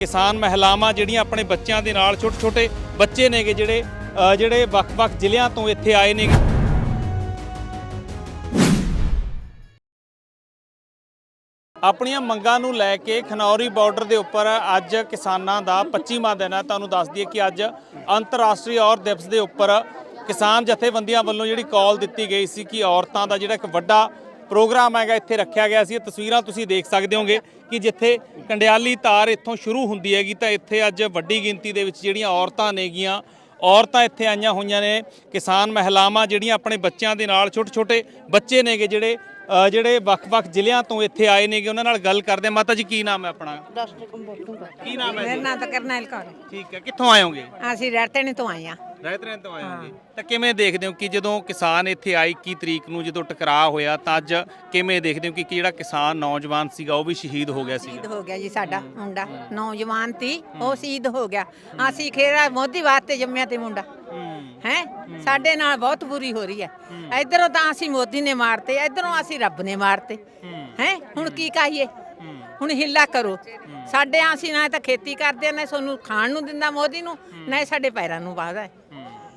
ਕਿਸਾਨ ਮਹਿਲਾਵਾਂ ਜਿਹੜੀਆਂ ਆਪਣੇ ਬੱਚਿਆਂ ਦੇ ਨਾਲ ਛੋਟੇ ਛੋਟੇ ਬੱਚੇ ਨੇਗੇ ਜਿਹੜੇ ਜਿਹੜੇ ਵੱਖ-ਵੱਖ ਜ਼ਿਲ੍ਹਿਆਂ ਤੋਂ ਇੱਥੇ ਆਏ ਨੇ ਆਪਣੀਆਂ ਮੰਗਾਂ ਨੂੰ ਲੈ ਕੇ ਖਨੌਰੀ ਬਾਰਡਰ ਦੇ ਉੱਪਰ ਅੱਜ ਕਿਸਾਨਾਂ ਦਾ 25ਵਾਂ ਦਿਨ ਹੈ। ਤੁਹਾਨੂੰ ਦੱਸ ਦਈਏ ਕਿ ਅੱਜ ਅੰਤਰਰਾਸ਼ਟਰੀ ਔਰਤ ਦਿਵਸ ਦੇ ਉੱਪਰ ਕਿਸਾਨ ਜਥੇਬੰਦੀਆਂ ਵੱਲੋਂ ਜਿਹੜੀ ਕਾਲ ਦਿੱਤੀ ਗਈ ਸੀ ਕਿ ਔਰਤਾਂ ਦਾ ਜਿਹੜਾ ਇੱਕ ਵੱਡਾ ਪ੍ਰੋਗਰਾਮ ਹੈਗਾ ਇੱਥੇ ਰੱਖਿਆ ਗਿਆ ਸੀ। ਇਹ ਤਸਵੀਰਾਂ ਤੁਸੀਂ ਦੇਖ ਸਕਦੇ ਹੋਗੇ ਕਿ ਜਿੱਥੇ ਕੰਡਿਆਲੀ ਤਾਰ ਇੱਥੋਂ ਸ਼ੁਰੂ ਹੁੰਦੀ ਹੈਗੀ ਤਾਂ ਇੱਥੇ ਅੱਜ ਵੱਡੀ ਗਿਣਤੀ ਦੇ ਵਿੱਚ ਜਿਹੜੀਆਂ ਔਰਤਾਂ ਨੇਗੀਆਂ ਔਰਤਾਂ ਇੱਥੇ ਆਈਆਂ ਹੋਈਆਂ ਨੇ ਕਿਸਾਨ ਮਹਿਲਾਵਾਂ ਜਿਹੜੀਆਂ ਆਪਣੇ ਬੱਚਿਆਂ ਦੇ ਨਾਲ ਛੋਟੇ ਛੋਟੇ ਬੱਚੇ ਨੇਗੇ ਜਿਹੜੇ ਜਿਹੜੇ ਵੱਖ-ਵੱਖ ਜ਼ਿਲ੍ਹਿਆਂ ਤੋਂ ਇੱਥੇ ਆਏ ਨੇਗੇ। ਉਹਨਾਂ ਨਾਲ ਗੱਲ ਕਰਦੇ। ਮਾਤਾ ਜੀ ਕੀ ਨਾਮ ਹੈ ਆਪਣਾ? ਕੀ ਨਾਮ ਹੈ ਮੇਰਾ ਜੀ? ਨਾਂ ਤਾਂ ਕਰਨੈਲ ਕੌਰ। ਠੀਕ ਹੈ। ਕਿੱਥੋਂ ਆਏ ਹੋਗੇ? ਅਸੀਂ ਰਹਿਤਣੇ ਤੋਂ ਆਏ ਆ ਰਹਿਤਰੇ ਤੋਂ ਆਏ ਹੋਗੇ ਤਾਂ ਕਿਵੇਂ ਦੇਖਦੇ ਹੋ ਕਿ ਜਦੋਂ ਕਿਸਾਨ ਇੱਥੇ ਆਏ 21 ਤਰੀਕ ਨੂੰ ਜਦੋਂ ਟਕਰਾਅ ਹੋਇਆ ਤਾਂ ਅੱਜ ਕਿਵੇਂ ਦੇਖਦੇ ਹੋ ਕਿ ਕਿ ਜਿਹੜਾ ਕਿਸਾਨ ਨੌਜਵਾਨ ਸੀਗਾ ਉਹ ਵੀ ਸ਼ਹੀਦ ਹੋ ਗਿਆ ਸੀ ਸ਼ਹੀਦ ਹੋ ਗਿਆ ਜੀ ਸਾਡਾ ਮੁੰਡਾ। ਨੌਜਵਾਨ ਤੀ ਉਹ ਸ਼ਹੀਦ ਹੋ ਗਿਆ। ਅਸੀਂ ਖੇਰਾ ਮੋਦੀ ਵਾਸਤੇ ਜੰਮਿਆ ਤੇ ਮੁੰਡਾ। ਹੈ। ਸਾਡੇ ਨਾਲ ਬਹੁਤ ਬੁਰੀ ਹੋ ਰਹੀ ਹੈ। ਇਧਰੋਂ ਤਾਂ ਅਸੀਂ ਮੋਦੀ ਨੇ ਮਾਰਤੇ ਇਧਰੋਂ ਅਸੀਂ ਰੱਬ ਨੇ ਮਾਰਤੇ। ਹੈ। ਹੁਣ ਕੀ ਕਹੀਏ? ਹੁਣ ਹਿੱਲਾ ਕਰੋ। ਸਾਡੇ ਅਸੀਂ ਨਾ ਤਾਂ ਖੇਤੀ ਕਰਦੇ ਨਾ ਸਾਨੂੰ ਖਾਣ ਨੂੰ ਦਿੰਦਾ ਮੋਦੀ ਨੂੰ ਨਾ ਸਾਡੇ ਪੈਰਾਂ ਨੂੰ ਵਾਹਦਾ ਹੈ।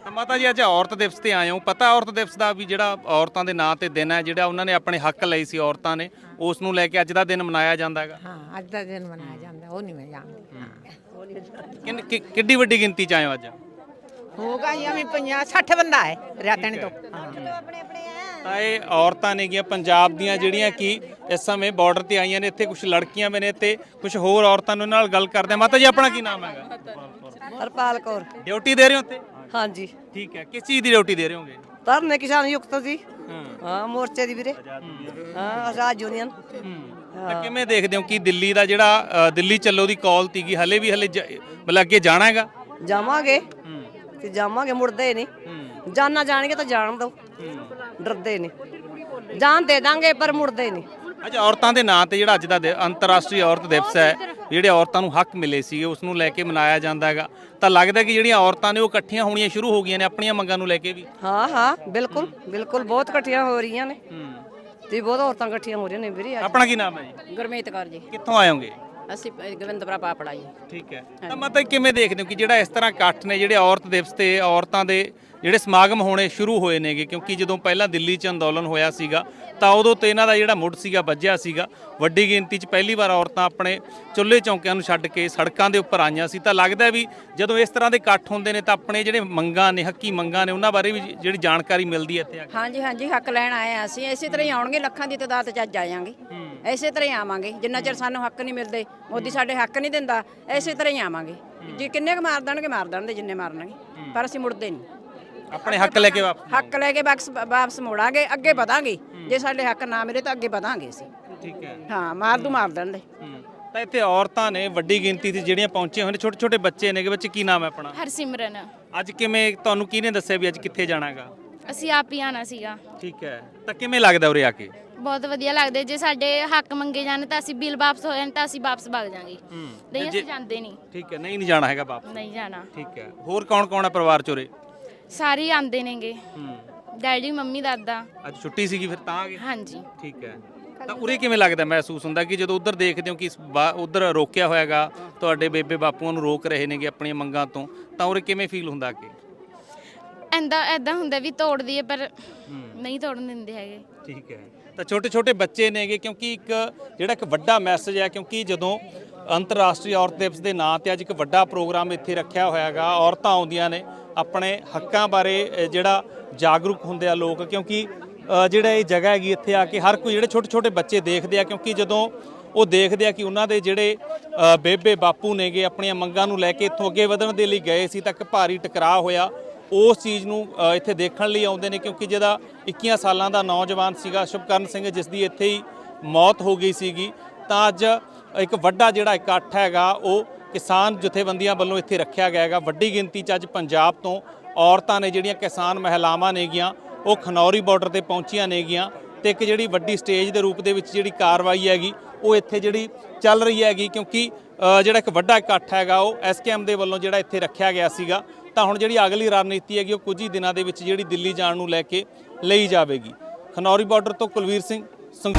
ਤਾਂ ਮਾਤਾ ਜੀ ਅੱਜ ਔਰਤ ਦਿਵਸ ਤੇ ਆਏ ਹੋ। ਪਤਾ ਔਰਤ ਦਿਵਸ ਦਾ ਵੀ ਜਿਹੜਾ ਔਰਤਾਂ ਦੇ ਨਾਂ ਤੇ ਦਿਨ ਹੈ ਜਿਹੜਾ ਉਹਨਾਂ ਨੇ ਆਪਣੇ ਹੱਕ ਲਈ ਸੀ ਔਰਤਾਂ ਨੇ ਉਸ ਨੂੰ ਲੈ ਕੇ ਅੱਜ ਦਾ ਦਿਨ ਮਨਾਇਆ ਜਾਂਦਾ ਹੈਗਾ। ਹਾਂ ਅੱਜ ਦਾ ਦਿਨ ਮਨਾਇਆ ਜਾਂਦਾ ਉਹ ਨਹੀਂ ਮੈਂ ਜਾਣਦੀ। ਹਾਂ। ਕਿੰਨ- ਕਿ- ਕਿੱਡੀ ਵੱਡੀ ਗਿਣਤੀ ਚ ਆਏ ਹੋ ਅੱਜ? ਹੋਗਾ ਜੀ ਅਸੀਂ 50 60 ਬੰਦਾ ਹੈ ਰਿਆਤਣ ਤੋਂ। ਤਾਂ ਇਹ ਔਰਤਾਂ ਨੇਗੀਆਂ ਪੰਜਾਬ ਦੀਆਂ ਜਿਹੜੀਆਂ ਕਿ ਇਸ ਸਮੇਂ ਬਾਰਡਰ ਤੇ ਆਈਆਂ ਨੇ ਇੱਥੇ ਕੁਝ ਲੜਕੀਆਂ ਵੀ ਨੇ ਤੇ ਕੁਝ ਹੋਰ ਔਰਤਾਂ ਨੂੰ ਨਾਲ ਗੱਲ ਕਰਦੇ ਹਾਂ ਮਾਤਾ ਜੀ ਆਪਣਾ ਕੀ ਨਾਮ ਹੈਗਾ? ਹਰਪਾਲ ਕੌਰ। ਡਿਊਟੀ ਦੇ ਰਹੇ ਹੋ ਤੇ ਹਾਂਜੀ। ਠੀਕ ਹੈ। ਕਿਸ ਚੀਜ਼ ਦੀ ਡਿਊਟੀ ਦੇ ਰਹੇ ਹੋਗੇ? ਧਰਨੇ ਕਿਸਾਨ ਯੁਕਤ ਜੀ। ਹਾਂ। ਹਾਂ ਮੋਰਚੇ ਦੀ ਵੀਰੇ। ਹਾਂ ਆਜ਼ਾਦ ਯੂਨੀਅਨ। ਤਾਂ ਕਿਵੇਂ ਦੇਖਦੇ ਹੋ ਕਿ ਦਿੱਲੀ ਦਾ ਜਿਹੜਾ ਅ, ਦਿੱਲੀ ਚੱਲੋ ਦੀ ਕਾਲ ਤੀਗੀ ਹਲੇ ਵੀ ਹਲੇ ਜ- ਮਤਲਬ ਅੱਗੇ ਜਾਣਾ ਹੈਗਾ? ਜਾਵਾਂਗੇ। ਤੇ ਜਾਵਾਂਗੇ ਮੁੜਦੇ ਨਹੀਂ। ਜਾਣਾ ਜਾਣਗੇ ਤਾਂ ਜਾਣ ਦੋ ਡਰਦੇ ਨਹੀਂ। ਜਾਨ ਦੇ ਦਾਂਗੇ ਪਰ ਮੁੜਦੇ ਨਹੀਂ। ਅੱਜ ਔਰਤਾਂ ਦੇ ਨਾਂ ਤੇ ਜਿਹੜਾ ਅੱਜ ਦਾ ਦਿ- ਅੰਤਰਰਾਸ਼ਟਰੀ ਔਰਤ ਦਿਵਸ ਹੈ ਜਿਹੜੇ ਔਰਤਾਂ ਨੂੰ ਹੱਕ ਮਿਲੇ ਸੀਗੇ ਉਸ ਨੂੰ ਲੈ ਕੇ ਮਨਾਇਆ ਜਾਂਦਾ ਹੈਗਾ। ਤਾਂ ਲੱਗਦਾ ਕਿ ਜਿਹੜੀਆਂ ਔਰਤਾਂ ਨੇ ਉਹ ਇਕੱਠੀਆਂ ਹੋਣੀਆਂ ਸ਼ੁਰੂ ਹੋ ਗਈਆਂ ਨੇ ਆਪਣੀਆਂ ਮੰਗਾਂ ਨੂੰ ਲੈ ਕੇ ਵੀ? ਹਾਂ ਹਾਂ ਬਿਲਕੁਲ ਬਿਲਕੁਲ ਬਹੁਤ ਇਕੱਠੀਆਂ ਹੋ ਰਹੀਆਂ ਨੇ। ਤੇ ਬਹੁਤ ਔਰਤਾਂ ਇਕੱਠੀਆਂ ਹੋ ਰਹੀਆਂ ਨੇ ਵੀਰੇ ਅੱਜ। ਆਪਣਾ ਕੀ ਨਾਮ ਹੈ ਜੀ? ਗੁਰਮੀਤ ਕੌਰ ਜੀ। ਕਿੱਥੋਂ ਆਏ ਹੋਗੇ? ਅਸੀਂ ਪ- ਗੋਬਿੰਦਪੁਰਾ ਪਾਪੜਾ ਜੀ ਠੀਕ ਹੈ। ਤਾਂ ਮਤਲਬ ਕਿਵੇਂ ਦੇਖਦੇ ਹੋ ਕਿ ਜਿਹੜਾ ਇਸ ਤਰ੍ਹਾਂ ਇਕੱਠ ਨੇ ਜਿਹੜੇ ਔਰਤ ਦਿਵਸ ਤੇ ਔਰਤਾਂ ਦੇ ਜਿਹੜੇ ਸਮਾਗਮ ਹੋਣੇ ਸ਼ੁਰੂ ਹੋਏ ਨੇਗੇ ਕਿਉਂਕਿ ਜਦੋਂ ਪਹਿਲਾਂ ਦਿੱਲੀ 'ਚ ਅੰਦੋਲਨ ਹੋਇਆ ਸੀਗਾ ਤਾਂ ਉਦੋਂ ਤੇ ਇਹਨਾਂ ਦਾ ਜਿਹੜਾ ਮੁੱਢ ਸੀਗਾ ਵੱਜਿਆ ਸੀਗਾ। ਵੱਡੀ ਗਿਣਤੀ 'ਚ ਪਹਿਲੀ ਵਾਰ ਔਰਤਾਂ ਆਪਣੇ ਚੁੱਲ੍ਹੇ ਚੌਂਕਿਆਂ ਨੂੰ ਛੱਡ ਕੇ ਸੜਕਾਂ ਦੇ ਉੱਪਰ ਆਈਆਂ ਸੀ। ਤਾਂ ਲੱਗਦਾ ਵੀ ਜਦੋਂ ਇਸ ਤਰ੍ਹਾਂ ਦੇ ਇਕੱਠ ਹੁੰਦੇ ਨੇ ਤਾਂ ਆਪਣੇ ਜਿਹੜੇ ਮੰਗਾਂ ਨੇ ਹੱਕੀ ਮੰਗਾਂ ਨੇ ਉਹਨਾਂ ਬਾਰੇ ਵੀ ਜਿਹੜੀ ਜਾਣਕਾਰੀ ਮਿਲਦੀ ਹੈ ਇੱਥੇ ਆ ਕੇ। ਹਾਂਜੀ ਹਾਂਜੀ ਹੱਕ ਲੈਣ ਆਏ ਆ ਅਸੀਂ। ਇਸੇ ਤਰ੍ਹਾਂ ਹੀ ਆਉਣਗੇ ਲੱਖਾਂ ਦੀ ਤਦਾਦ ਚ ਅੱਜ ਆਵਾਂਗੇ। ਇਸੇ ਤਰ੍ਹਾਂ ਹੀ ਆਵਾਂਗੇ ਜਿੰਨਾ ਚਿਰ ਸਾਨੂੰ ਹੱਕ ਨਹੀਂ ਮਿਲਦੇ ਮੋਦੀ ਸਾਡੇ ਹੱਕ ਨਹੀਂ ਦਿੰਦਾ ਇਸੇ ਤਰ੍ਹਾਂ ਹੀ ਆਵਾਂਗੇ। ਜੀ ਕਿੰਨੇ ਕੁ ਮਾਰ ਦੇਣਗੇ ਮਾਰ ਦੇਣਗੇ ਜਿੰਨੇ ਮਾਰਨਗੇ ਪਰ ਅਸੀਂ ਮੁੜਦੇ ਨਹੀਂ। ਆਪਣੇ ਹੱਕ ਲੈ ਕੇ ਵਾਪਸ ਹੱਕ ਲੈ ਕੇ ਵਾਪਸ ਵਾਪਸ ਮੋੜਾਂਗੇ ਅੱਗੇ ਵਧਾਂਗੇ। ਜੇ ਸਾਡੇ ਹੱਕ ਨਾ ਮਿਲੇ ਤਾਂ ਅੱਗੇ ਵਧਾਂਗੇ ਅਸੀਂ। ਠੀਕ ਹੈ। ਹਾਂ ਮਾਰ ਦੂ ਮਾਰ ਦੇਣਗੇ ਤਾਂ ਇੱਥੇ ਔਰਤਾਂ ਨੇ ਵੱਡੀ ਗਿਣਤੀ 'ਚ ਜਿਹੜੀਆਂ ਪਹੁੰਚੀਆਂ ਹੋਏ ਨੇ ਛੋਟੇ ਛੋਟੇ ਬੱਚੇ ਨੇਗੇ ਬੱਚੇ ਕੀ ਨਾਮ ਹੈ ਆਪਣਾ? ਹਰਸਿਮਰਨ। ਅੱਜ ਕਿਵੇਂ ਤੁਹਾਨੂੰ ਕਿਹਨੇ ਦੱਸਿਆ ਵੀ ਅੱਜ ਕਿੱਥੇ ਜਾਣਾ ਹੈਗਾ ਅਸੀਂ ਆਪ ਹੀ ਆਣਾ ਸੀਗਾ। ਠੀਕ ਹੈ। ਤਾਂ ਕਿਵੇਂ ਲੱਗਦਾ ਉਰੇ ਆ ਕੇ? ਬਹੁਤ ਵਧੀਆ ਲੱਗਦਾ। ਜੇ ਸਾਡੇ ਹੱਕ ਮੰਗੇ ਜਾਣ ਤਾਂ ਅਸੀਂ ਬਿੱਲ ਵਾਪਸ ਹੋ ਜਾਣ ਤਾਂ ਅਸੀਂ ਵਾਪਸ ਭੱਜ ਜਾਾਂਗੇ। ਨਹੀਂ ਅਸੀਂ ਜਾਂਦੇ ਨਹੀਂ। ਠੀਕ ਹੈ ਨਹੀਂ ਨਹੀਂ ਜਾਣਾ ਹੈਗਾ ਵਾਪਸ। ਨਹੀਂ ਜਾਣਾ। ਠੀਕ ਹੈ। ਹੋਰ ਕੌਣ ਕੌਣ ਹੈ ਪਰਿਵਾਰ ਚ ਉਰੇ ਸਾਰੇ ਆਂਦੇ ਨੇਗੇ। ਡੈਡੀ ਮੰਮੀ ਦਾਦਾ। ਅੱਜ ਛੁੱਟੀ ਸੀਗੀ ਫਿਰ ਤਾਂ ਆ ਗਏ? ਹਾਂਜੀ। ਠੀਕ ਹੈ। ਤਾਂ ਉਰੇ ਕਿਵੇਂ ਲੱਗਦਾ? ਮਹਿਸੂਸ ਹੁੰਦਾ ਕਿ ਜਦੋਂ ਉਧਰ ਦੇਖਦੇ ਹੋ ਕਿ ਉਧਰ ਰੋਕਿਆ ਹੋਇਆਗਾ ਤੁਹਾਡੇ ਬੇਬੇ ਬਾਪੂਆਂ ਨੂੰ ਰੋਕ ਰਹੇ ਨੇਗੇ ਆਪਣੀਆਂ ਮੰਗਾਂ ਤੋਂ ਤਾਂ ਉਰੇ ਕਿਵੇਂ ਫੀਲ ਹੁੰਦਾ ਕਿ ਐਂਦਾ ਐਦਾਂ ਹੁੰਦਾ ਵੀ ਤੋੜ ਦਈਏ ਪਰ ਨਹੀਂ ਤੋੜਨ ਦਿੰਦੇ ਹੈਗੇ। ਠੀਕ ਹੈ। ਤਾਂ ਛੋਟੇ ਛੋਟੇ ਬੱਚੇ ਨੇਗੇ, ਕਿਉਂਕਿ ਇੱਕ ਜਿਹੜਾ ਇੱਕ ਵੱਡਾ ਮੈਸੇਜ ਹੈ, ਕਿਉਂਕਿ ਜਦੋਂ ਅੰਤਰਰਾਸ਼ਟਰੀ ਔਰਤ ਦਿਵਸ ਦੇ ਨਾਂ ਤੇ ਅੱਜ ਇੱਕ ਵੱਡਾ ਪ੍ਰੋਗਰਾਮ ਇੱਥੇ ਰੱਖਿਆ ਹੋਇਆਗਾ, ਔਰਤਾਂ ਆਉਂਦੀਆਂ ਨੇ ਆਪਣੇ ਹੱਕਾਂ ਬਾਰੇ ਜਿਹੜਾ ਜਾਗਰੂਕ ਹੁੰਦੇ ਆ ਲੋਕ, ਕਿਉਂਕਿ ਜਿਹੜਾ ਇਹ ਜਗ੍ਹਾ ਹੈਗੀ ਇੱਥੇ ਆ ਕੇ ਹਰ ਕੋਈ ਜਿਹੜੇ ਛੋਟੇ ਛੋਟੇ ਬੱਚੇ ਦੇਖਦੇ ਆ, ਕਿਉਂਕਿ ਜਦੋਂ ਉਹ ਦੇਖਦੇ ਆ ਕਿ ਉਹਨਾਂ ਦੇ ਜਿਹੜੇ ਬੇਬੇ ਬਾਪੂ ਨੇਗੇ, ਆਪਣੀਆਂ ਮੰਗਾਂ ਨੂੰ ਲੈ ਕੇ ਇੱਥੋਂ ਅੱਗੇ ਵਧਣ ਦੇ ਲਈ ਗਏ ਸੀ, ਤਾਂ ਇੱਕ ਭਾਰੀ ਟਕਰਾਅ ਹੋਇਆ। ਉਸ ਚੀਜ਼ ਨੂੰ ਇੱਥੇ ਦੇਖਣ ਲਈ ਆਉਂਦੇ ਨੇ ਕਿਉਂਕਿ ਜਿਹਦਾ 21 ਸਾਲਾਂ ਦਾ ਨੌਜਵਾਨ ਸੀਗਾ ਸ਼ੁਭਕਰਨ ਸਿੰਘ, ਜਿਸ ਦੀ ਇੱਥੇ ਹੀ ਮੌਤ ਹੋ ਗਈ ਸੀਗੀ, ਤਾਂ ਅੱਜ ਇੱਕ ਵੱਡਾ ਜਿਹੜਾ ਇਕੱਠ ਹੈਗਾ, ਉਹ ਕਿਸਾਨ ਜਥੇਬੰਦੀਆਂ ਵੱਲੋਂ ਇੱਥੇ ਰੱਖਿਆ ਗਿਆ ਹੈਗਾ। ਵੱਡੀ ਗਿਣਤੀ 'ਚ ਅੱਜ ਪੰਜਾਬ ਤੋਂ ਔਰਤਾਂ ਨੇ ਜਿਹੜੀਆਂ ਕਿਸਾਨ ਮਹਿਲਾਵਾਂ ਨੇਗੀਆਂ, ਉਹ ਖਨੌਰੀ ਬਾਰਡਰ ਤੇ ਪਹੁੰਚੀਆਂ ਨੇਗੀਆਂ ਤੇ ਇੱਕ ਜਿਹੜੀ ਵੱਡੀ ਸਟੇਜ ਦੇ ਰੂਪ ਦੇ ਵਿੱਚ ਜਿਹੜੀ ਕਾਰਵਾਈ ਹੈਗੀ, ਉਹ ਇੱਥੇ ਜਿਹੜੀ ਚੱਲ ਰਹੀ ਹੈਗੀ ਕਿਉਂਕਿ ਜਿਹੜਾ ਇੱਕ ਵੱਡਾ ਇਕੱਠ ਹੈਗਾ, ਉਹ ਐਸਕੇਐਮ ਦੇ ਵੱਲੋਂ ਜਿਹੜਾ ਇੱਥੇ ਰੱਖਿਆ ਗਿਆ ਸੀਗਾ। ਤਾਂ ਹੁਣ ਜਿਹੜੀ ਅਗਲੀ ਰਣਨੀਤੀ ਹੈਗੀ ਉਹ ਕੁਝ ਹੀ ਦਿਨਾਂ ਦੇ ਵਿੱਚ ਜਿਹੜੀ ਦਿੱਲੀ ਜਾਣ ਨੂੰ ਲੈ ਕੇ ਲਈ ਜਾਵੇਗੀ। ਖਨੌਰੀ ਬਾਰਡਰ ਤੋਂ ਕੁਲਵੀਰ ਸਿੰਘ ਸੰਗ